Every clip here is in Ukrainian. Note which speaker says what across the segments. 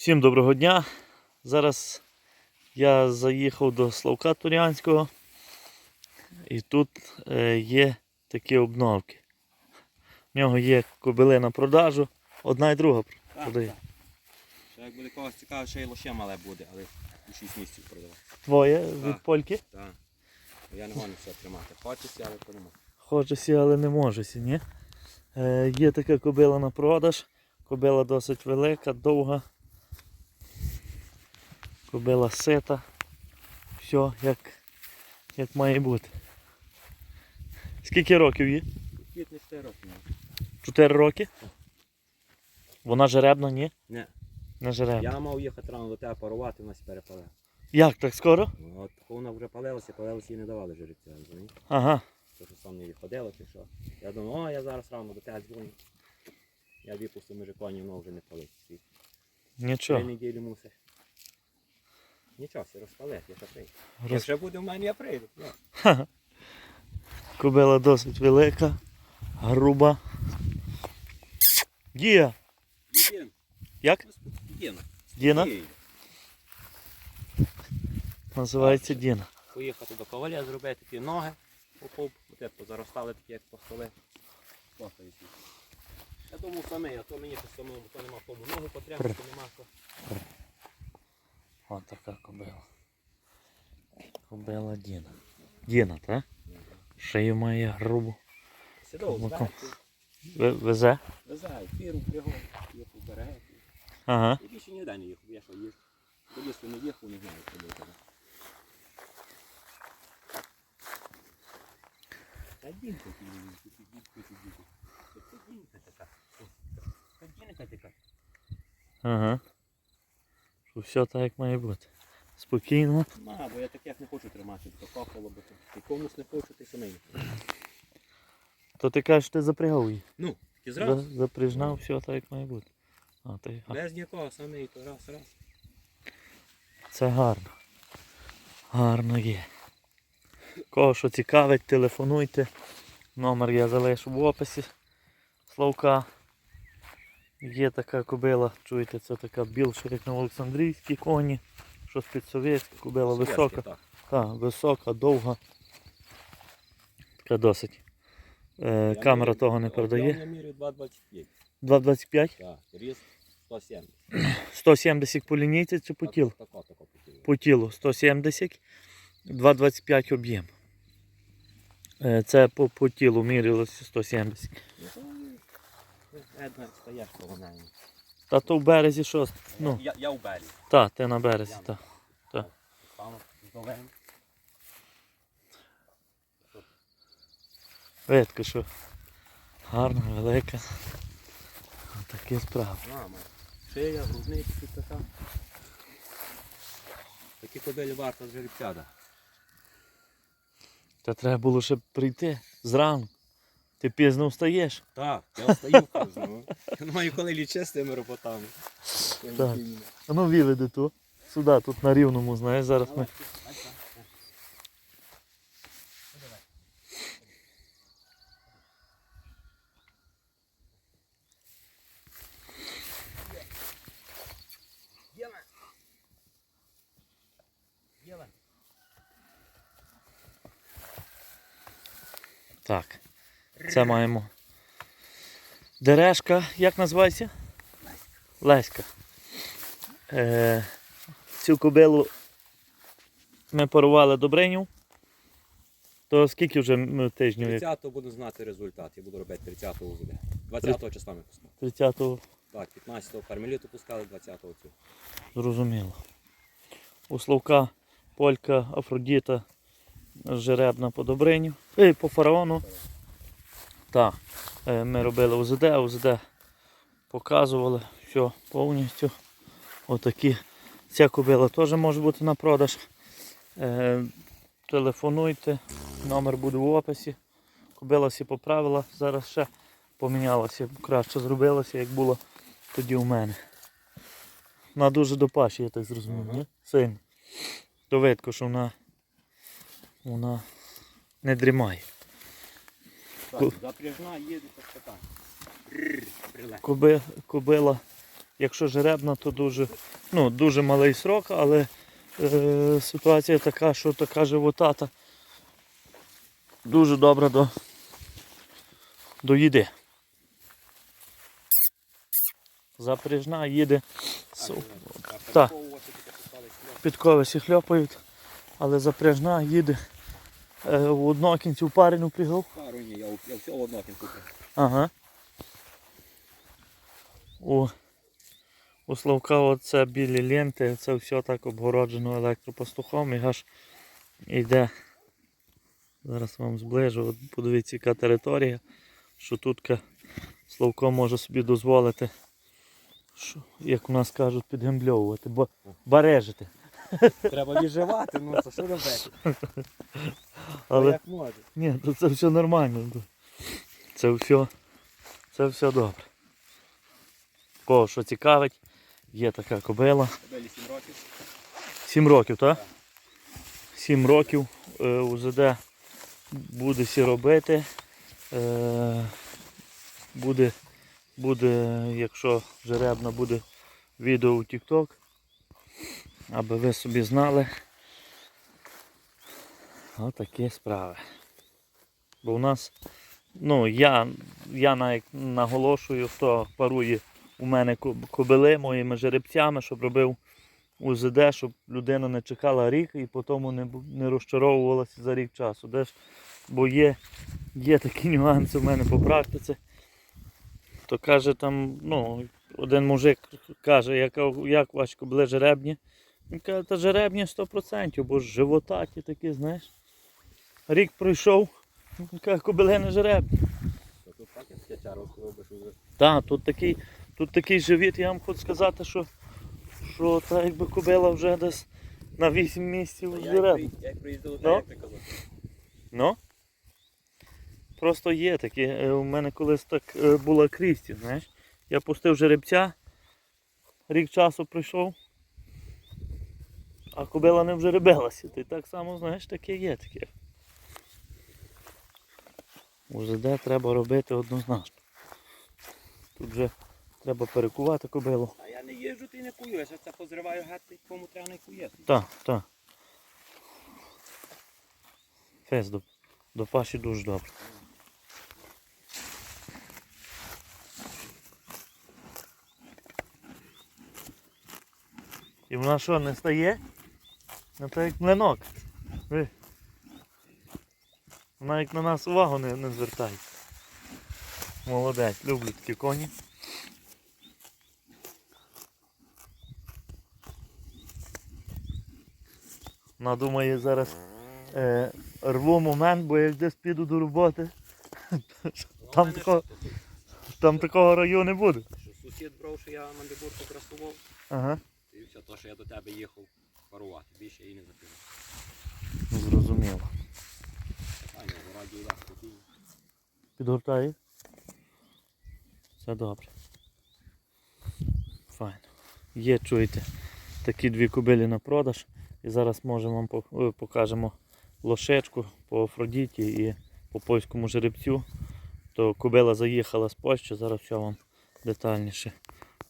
Speaker 1: Всім доброго дня. Зараз я заїхав до Славка Турянського і тут е, є такі обновки. В нього є кобили на продажу, одна і друга продає.
Speaker 2: Ще як буде когось цікаво, ще й лоще мале буде, але 6 місяців продавати.
Speaker 1: Твоє від польки.
Speaker 2: Так. Я не можу все тримати. Хочеться, але то не можу.
Speaker 1: Хочеся, але не можуся, ні? Е, є така кобила на продаж. Кобила досить велика, довга. Кобила сита. Все як, як має бути. Скільки років їй?
Speaker 2: Квітні 4 роки. мені.
Speaker 1: Чотири роки? Вона жеребна, ні?
Speaker 2: Ні.
Speaker 1: Не жеребна.
Speaker 2: Я мав їхати рано до тебе парувати, вона перепалила.
Speaker 1: Як так скоро?
Speaker 2: Ну, От вона вже палилася, палилася і не давали жеребця. розумієш?
Speaker 1: Ага.
Speaker 2: Що сам не ходило чи що. Я думав, о, я зараз рано до тебе дзвоню. Я випустив межі коні, воно вже не палить. Три
Speaker 1: Нічого.
Speaker 2: неділі мусиш. Нічого, все розпалить, я ще прийду.
Speaker 1: Роз-
Speaker 2: Якщо буде в мене, я прийду. Ну,
Speaker 1: Кобила досить велика, груба. Дія.
Speaker 2: Дін,
Speaker 1: Як?
Speaker 2: Дін.
Speaker 1: Діна?
Speaker 2: Ні.
Speaker 1: Називається Діна.
Speaker 2: Поїхати до коваля, зробити ті ноги, попов, типу, заростали такі, як постоли. Я думав самий, а то мені то самому, то нема кому ногу потрібно, то нема що.
Speaker 1: Ось така кобила. Кобила Діна. Діна, так? Шию має грубу.
Speaker 2: Сідов, зверху,
Speaker 1: Ви- Везе?
Speaker 2: везай, фіру, пригон, їхав в береги.
Speaker 1: Ага.
Speaker 2: І більше ніде не їхав, я що їжджу. Кудись не їхав, не знаю, куди тебе. Та дінка ти мені, ти дінка, ти дінка. Це дінка така. Це дінка така.
Speaker 1: Ага. Все так як має бути. Спокійно.
Speaker 2: Ма, бо я таких не хочу тримати, то копало, бо. Ти комусь не хочу, ти самий.
Speaker 1: То ти кажеш, ти запрягав її.
Speaker 2: Ну, ти
Speaker 1: За-
Speaker 2: зразу.
Speaker 1: Запряжнав, все так як має бути. А, ти, а,
Speaker 2: Без нікого, самий, то раз, раз.
Speaker 1: це гарно. Гарно є. Кого що цікавить, телефонуйте. Номер я залишу в описі. Славка. Є така кобила, чуєте, це така більша, як на Олександрійській коні. Щось підсовєтська, кобила висока.
Speaker 2: Так.
Speaker 1: Так, висока, довга. Така досить. Е, камера
Speaker 2: мірю-
Speaker 1: того не
Speaker 2: от
Speaker 1: передає.
Speaker 2: Я мірю 2,25.
Speaker 1: 2,25.
Speaker 2: Так, ріст 170.
Speaker 1: 170 по лінійці чи по тілу?
Speaker 2: По тілу.
Speaker 1: По тілу 170, 2,25 об'єм. Е, Це по, по тілу мірялося 170.
Speaker 2: То, Една стояш коло неї.
Speaker 1: Та то в березі що? Ну,
Speaker 2: Я, я в белі.
Speaker 1: та, ти на березі, та.
Speaker 2: Там.
Speaker 1: Видко, що гарна, велика. Такі справи.
Speaker 2: Мама. Шия, грудний такий така. Такі кобилі варто з жеребцяда.
Speaker 1: Та треба було ще прийти зранку. Ти пізно встаєш.
Speaker 2: Так, я встаю пізно. Я не маю коли лічити з тими роботами. Я не
Speaker 1: Так.
Speaker 2: вмію.
Speaker 1: А ну виведи ту. Сюди, тут на рівному, знаєш, зараз ми. Так. Це маємо. Дерешка, як називається? Леська. Е, цю кобилу ми парували до бринів. То скільки вже тижнів? як?
Speaker 2: 30-го буду знати результат. Я буду робити 30-го УЗД. 20-го числа ми пускали.
Speaker 1: 30-го
Speaker 2: Так, 15-го кармеліту пускали, 20-го цю.
Speaker 1: зрозуміло. У Словка Полька, Афродіта, жеребна по Добриню. І по фараону. Так, е, ми робили УЗД, УЗД показували все повністю. Отакі. Ця кобила теж може бути на продаж. Е, телефонуйте, номер буде в описі. Кобила всі поправила, зараз ще помінялася, краще зробилася, як було тоді у мене. Вона дуже до паші, я так зрозумів, ні? Сильно. То що вона, вона не дрімає.
Speaker 2: Запряжна їде приле.
Speaker 1: Коби, кобила Якщо жеребна, то дуже, ну, дуже малий срок, але е, ситуація така, що така животата дуже добра до, до їди. Запряжна їде. с- Так. Підкови хльопають, але запряжна їде е, в однокінці в парину пригав.
Speaker 2: Ні, я, я все одно купив.
Speaker 1: Ага. У, у Славка оце білі ленти, це все так обгороджено електропастухом і аж йде. Зараз вам зближу, от подивіться, яка територія, що тут Славко може собі дозволити, що, як у нас кажуть, підгембльовувати, бо барежити.
Speaker 2: Треба відживати, ну це що робити?
Speaker 1: Але
Speaker 2: Як може.
Speaker 1: ні, то це все нормально. Це все, це все добре. Кого що цікавить, є така кобила.
Speaker 2: Тебе 7 років.
Speaker 1: Сім років, так?
Speaker 2: Так.
Speaker 1: Сім років е, УЗД буде сі робити. Е, буде, буде, якщо жеребна, буде відео у TikTok. Аби ви собі знали. Отакі справи. Бо у нас, ну, я, я навіть наголошую, хто парує у мене кобили моїми жеребцями, щоб робив УЗД, щоб людина не чекала рік і потім не, не розчаровувалася за рік часу. Де ж, бо є, є такі нюанси в мене по практиці. То каже там, ну, один мужик каже, як, як ваші кобили жеребні. Каже, та жеребні 100%, бо ж животаті такі, знаєш. Рік пройшов, кобили не жеребні.
Speaker 2: Тут так
Speaker 1: тут такий, тут такий живіт, я вам хочу сказати, що, що та якби кобила вже десь на 8 місяців
Speaker 2: Я як приїздив,
Speaker 1: Ну?
Speaker 2: так як ти казав.
Speaker 1: Ну. Просто є такі. Е, У мене колись так е, була Крісті, знаєш. Я пустив жеребця, рік часу пройшов, а кобила не вжеребилася. Ти так само, знаєш, таке є таке. УЗД треба робити однозначно. Тут вже треба перекувати кобилу.
Speaker 2: А я не їжджу, ти не куєш, я це позриваю гати, кому треба не куєш.
Speaker 1: Так, так. Фес до, до паші дуже добре. І вона що, не стає? Ну то як млинок. Ви. Вона як на нас увагу не, не звертає. Молодець, люблю такі коні. Вона думає зараз е, рву момент, бо як десь піду до роботи, Там такого- там такого раю не буде.
Speaker 2: Що сусід брав, що я мандибурку красував,
Speaker 1: Ага.
Speaker 2: і все, то, що я до тебе їхав парувати, більше її не закинув.
Speaker 1: Зрозуміло.
Speaker 2: А ні, в раді да, спокійно.
Speaker 1: Підгортає? Все добре. Файно. Є, чуєте, такі дві кобилі на продаж. І зараз можемо вам е, покажемо лошечку по Афродіті і по польському жеребцю. То кобила заїхала з Польщі, зараз все вам детальніше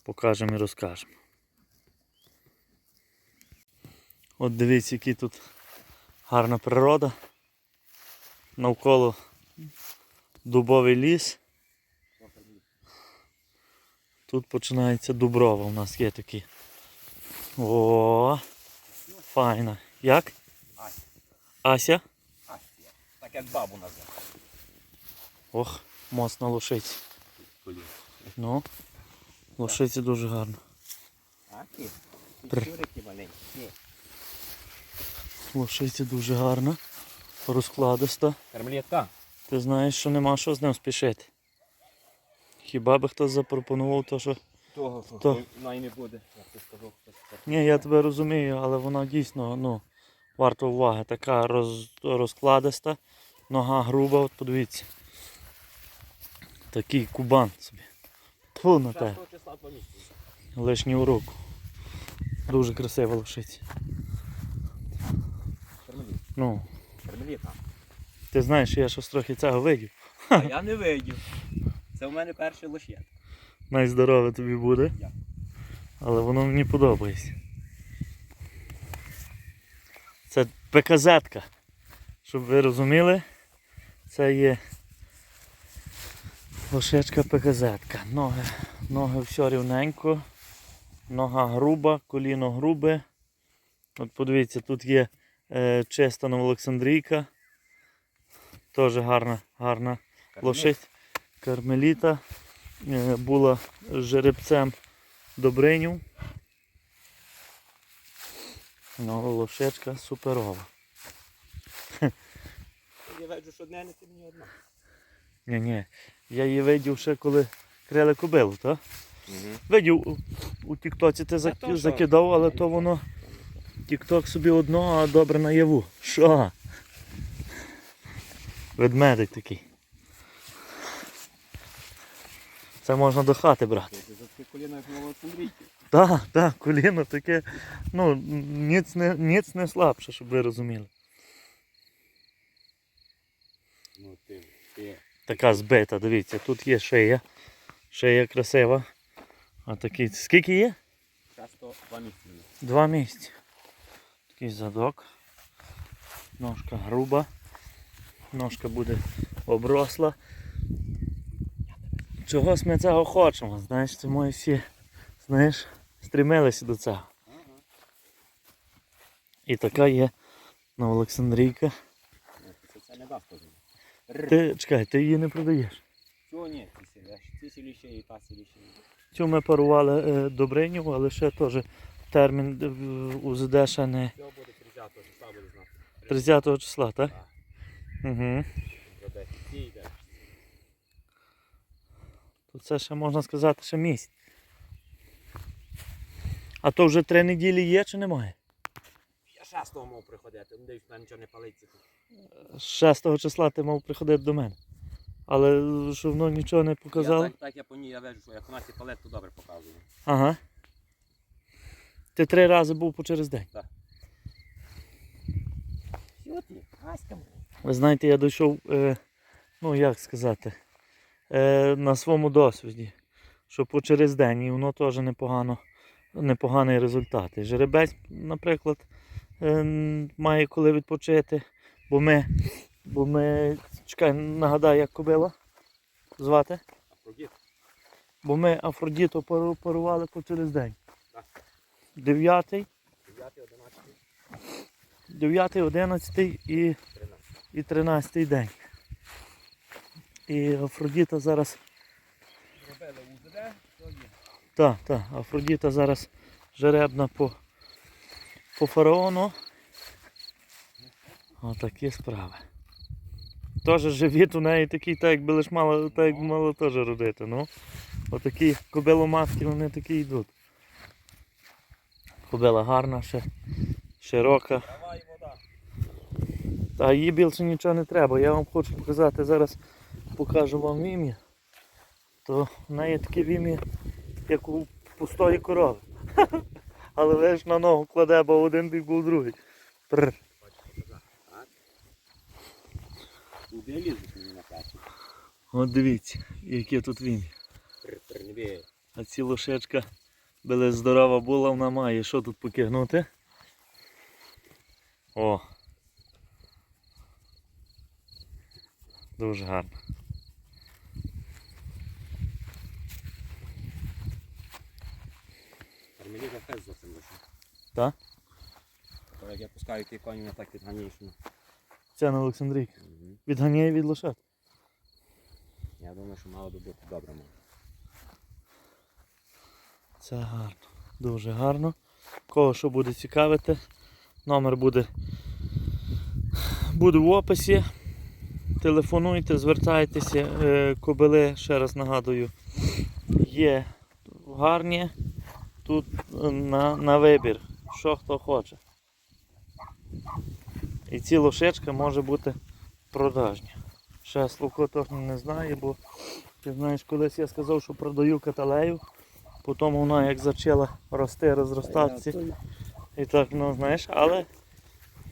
Speaker 1: покажемо і розкажемо. От дивіться, який тут гарна природа. Навколо дубовий ліс. Тут починається дуброва. У нас є такі. О, файна. Як?
Speaker 2: Ася.
Speaker 1: Ася?
Speaker 2: Ася. Так як бабу назвав.
Speaker 1: Ох, моцна лошиця. Ну, лошиця дуже гарна.
Speaker 2: А ти? Чурики маленькі.
Speaker 1: Лошиця дуже гарна, розкладиста.
Speaker 2: Кармелітка.
Speaker 1: Ти знаєш, що нема що з ним спішити. Хіба би хтось запропонував то, що.
Speaker 2: Того,
Speaker 1: То.
Speaker 2: і не буде. Я ти так.
Speaker 1: Ні, я тебе розумію, але вона дійсно ну, варта уваги. Така роз, розкладиста, нога груба, от подивіться. Такий кубан собі. Тьфу на те,
Speaker 2: 6 числа по місяці.
Speaker 1: лишню уроку. Дуже красива лошиця. Ну,
Speaker 2: Кармеліта.
Speaker 1: ти знаєш, я щось трохи цього видів.
Speaker 2: А я не видів. Це у мене перший лошєт.
Speaker 1: Найздорове тобі буде.
Speaker 2: Я.
Speaker 1: Але воно мені подобається. Це ПКЗ-ка. Щоб ви розуміли, це є лошечка ПКЗ-ка. Ноги, ноги все рівненько. Нога груба, коліно грубе. От подивіться, тут є е, чиста Новоолександрійка. Теж гарна, гарна лошадь. Кармеліта. Е, була жеребцем Добриню. Ну, лошечка суперова.
Speaker 2: Я бачу, що одне не ти мені одна.
Speaker 1: Ні, ні. Я її видів ще коли крили кобилу, так?
Speaker 2: Угу.
Speaker 1: Видів у, у Тіктоці ти закидав, але то воно Тікток собі одно, а добре наяву. Що? Ведмедик такий. Це можна до хати брати.
Speaker 2: Таке коліно як мало Олександрійки.
Speaker 1: Так, так, коліно таке, ну, ніц не, ніц не слабше, щоб ви розуміли.
Speaker 2: Ну ти, ти.
Speaker 1: Така збита, дивіться, тут є шия. Шия красива. А такий, скільки є?
Speaker 2: Часто два місяці.
Speaker 1: Два місяці. Такий задок. Ножка груба. Ножка буде обросла. Чогось ми цього хочемо, знаєш, це ми всі, знаєш, стремилися до цього. І така є Новоолександрійка.
Speaker 2: Ну, Це, не дасть.
Speaker 1: Ти чекай, ти її не продаєш.
Speaker 2: Чого ні? Ці сілі, ці сілі ще і та сілі ще.
Speaker 1: Цю ми парували е, Добринів, але ще теж термін е, УЗД ще не
Speaker 2: Цього буде 30 числа буде знати.
Speaker 1: 30 числа, так?
Speaker 2: Так.
Speaker 1: Угу.
Speaker 2: Ці.
Speaker 1: То це ще можна сказати, ще місяць. А то вже три неділі є чи немає?
Speaker 2: Я шестого мав приходити, ну дивись, в мене нічого не палиться тут.
Speaker 1: З 6 числа ти мав приходити до мене. Але е, що воно нічого не
Speaker 2: Я,
Speaker 1: показало.
Speaker 2: так, так я по ній я вижу, що як у нас і палет, то добре показує.
Speaker 1: Ага. Ти три рази був по через день.
Speaker 2: Моя.
Speaker 1: Ви знаєте, я дійшов, е, ну як сказати, е, на своєму досвіді, що по через день і воно теж непогано, непоганий результат. І жеребець, наприклад, е, має коли відпочити, бо ми, бо ми, чекай, нагадай, як кобила звати,
Speaker 2: Афродіт.
Speaker 1: бо ми Афродіту парували по через день.
Speaker 2: Так. 9, 11,
Speaker 1: і
Speaker 2: 13.
Speaker 1: і 13 день. І Афродіта зараз.
Speaker 2: Зробили УЗД, що є.
Speaker 1: Так, так, Афродіта зараз жеребна по, по фараону. Отакі справи. Теж живіт у неї такий, так якби лиш мала, так як мала теж родити. Ну. Отакі кобиломатки, вони такі йдуть. Кобила гарна, ще, широка.
Speaker 2: Трава і вода.
Speaker 1: Та їй більше нічого не треба. Я вам хочу показати, зараз покажу вам вім'я. То в неї таке вім'я, як у пустої корови. Але ж на ногу кладе, бо один бік був другий. Прр. От дивіться, яке тут вім'я. А ці лошечка була здорова була, вона має. Що тут покигнути? О. Дуже гарно.
Speaker 2: Кармеліга фест зовсім лише.
Speaker 1: Та?
Speaker 2: То як я пускаю ті коні, я так підганяєш.
Speaker 1: Це на Олександрійка.
Speaker 2: Мгм.
Speaker 1: Відганяє від лошад.
Speaker 2: Я думаю, що мало би бути добре. може.
Speaker 1: Це гарно. Дуже гарно. Кого що буде цікавити, номер буде, буде в описі. Телефонуйте, звертайтеся. Е, Кобили, ще раз нагадую, є гарні. Тут на, на вибір, що хто хоче. І ці лошечка може бути продажні. Ще точно не знає, бо ти знаєш, колись я сказав, що продаю каталею. Потім вона як почала рости, розростатися. І так, ну знаєш, але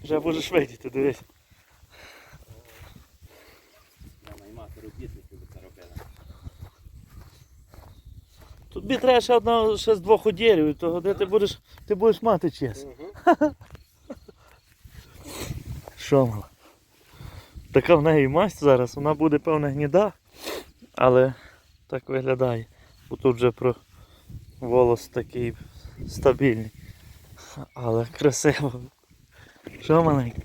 Speaker 1: вже будеш видіти, дивись. Тобі треба ще одного ще з двох оділів, то де ти будеш, ти будеш мати чес. Що мала? Така в неї масть зараз, вона буде певна гніда, але так виглядає. Бо тут вже про волос такий стабільний. Але красиво. Що маленьке?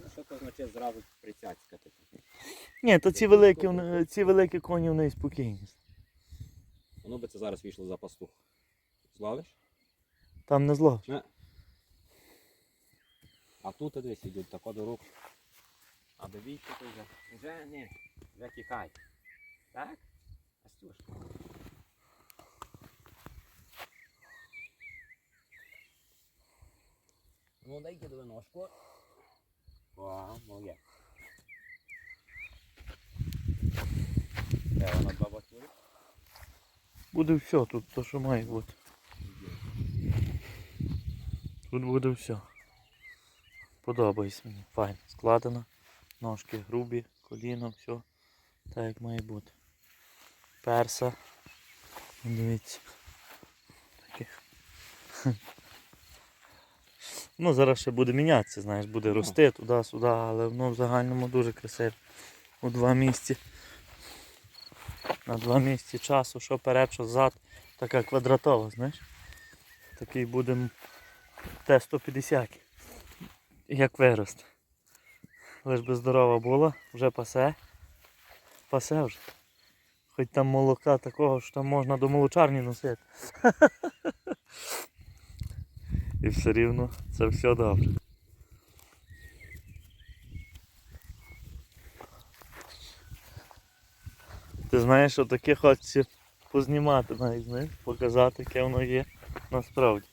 Speaker 2: Ну, що то значить зразу прицяцькати.
Speaker 1: Ні, то ці великі, ці великі коні в неї спокійні.
Speaker 2: Воно би це зараз вийшло за пастух. Зловиш?
Speaker 1: Там не зло.
Speaker 2: Не. А тут десь йдуть тако до рук. А до війки то вже. Вже ні. Вже тікай. Так? Астюш. Ну дай-ка до ножку. О, моє. Де вона два боки?
Speaker 1: Буде все тут, то що має бути. Тут буде все. Подобається мені. Файно. Складено. Ножки грубі, коліно, все. Так як має бути. Перса. Дивіться. Таке. Ну, зараз ще буде мінятися, знаєш, буде рости туди-сюди, але воно в загальному дуже красиве. У два місці. На два місці часу, що перед, що зад, така квадратова, знаєш. Такий буде Т-150. Як вирост. Лиш би здорова була, вже пасе. Пасе вже. Хоч там молока такого, що там можна до молочарні носити. І все рівно це все добре. Ти знаєш, що таке хочеться познімати навіть, знаєш, показати, яке воно є насправді.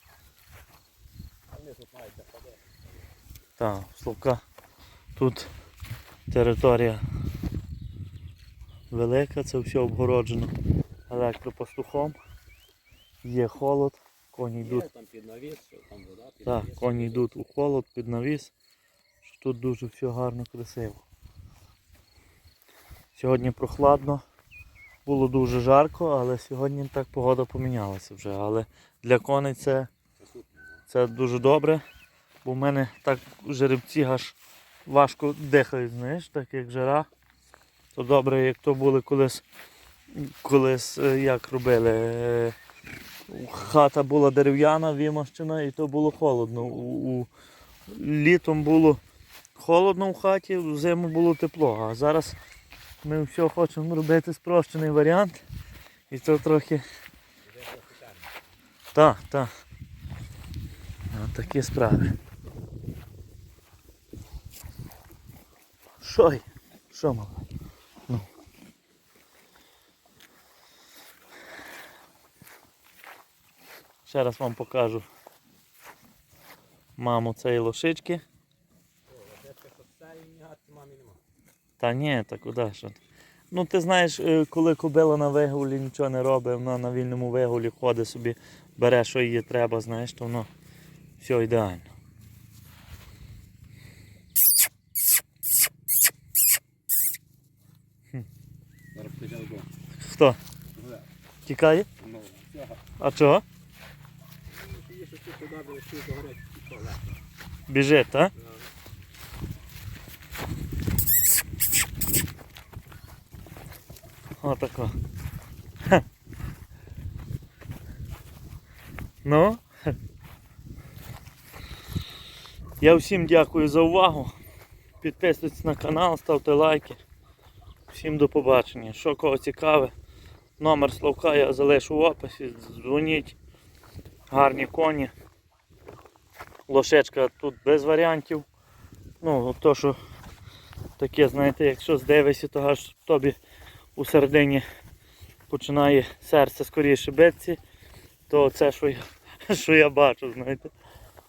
Speaker 1: Так, Словка. Тут територія велика, це все обгороджено електропастухом. Є холод, коні йдуть.
Speaker 2: Там під навіс, що там вода, під
Speaker 1: Так,
Speaker 2: навіс.
Speaker 1: коні йдуть у холод, під навіс. Що Тут дуже все гарно, красиво. Сьогодні прохладно. Було дуже жарко, але сьогодні так погода помінялася вже. Але для коней це,
Speaker 2: Це
Speaker 1: дуже добре. Бо в мене так жеребці аж важко дихають, знаєш, так як жара. То добре, як то були колись, колись е, як робили. Хата була дерев'яна, вимощена, і то було холодно. У, у, літом було холодно в хаті, взиму було тепло. А зараз ми все хочемо робити спрощений варіант. І це трохи. Так, так. Такі справи. Є? Що мало? Ще раз вам покажу маму цієї лошички. Та ні, та куди що? Ну ти знаєш, е, коли кобила на вигулі нічого не робить, вона на вільному вигулі ходить собі, бере, що їй треба, знаєш, то воно все ідеально. Хто? Тікає?
Speaker 2: Ну.
Speaker 1: А чого?
Speaker 2: Туди, що тут горить, що.
Speaker 1: Біжить, так? Отако. Ха. Ну. Я всім дякую за увагу. Підписуйтесь на канал, ставте лайки. Всім до побачення. Що кого цікаве, номер Славка я залишу в описі. Дзвоніть. Гарні коні. Лошечка тут без варіантів. Ну, то, що таке, знаєте, якщо здивишся, то аж тобі у середині починає серце скоріше битися, то це, що я, що я бачу, знаєте,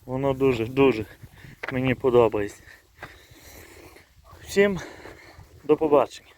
Speaker 1: воно дуже-дуже мені подобається. Всім до побачення.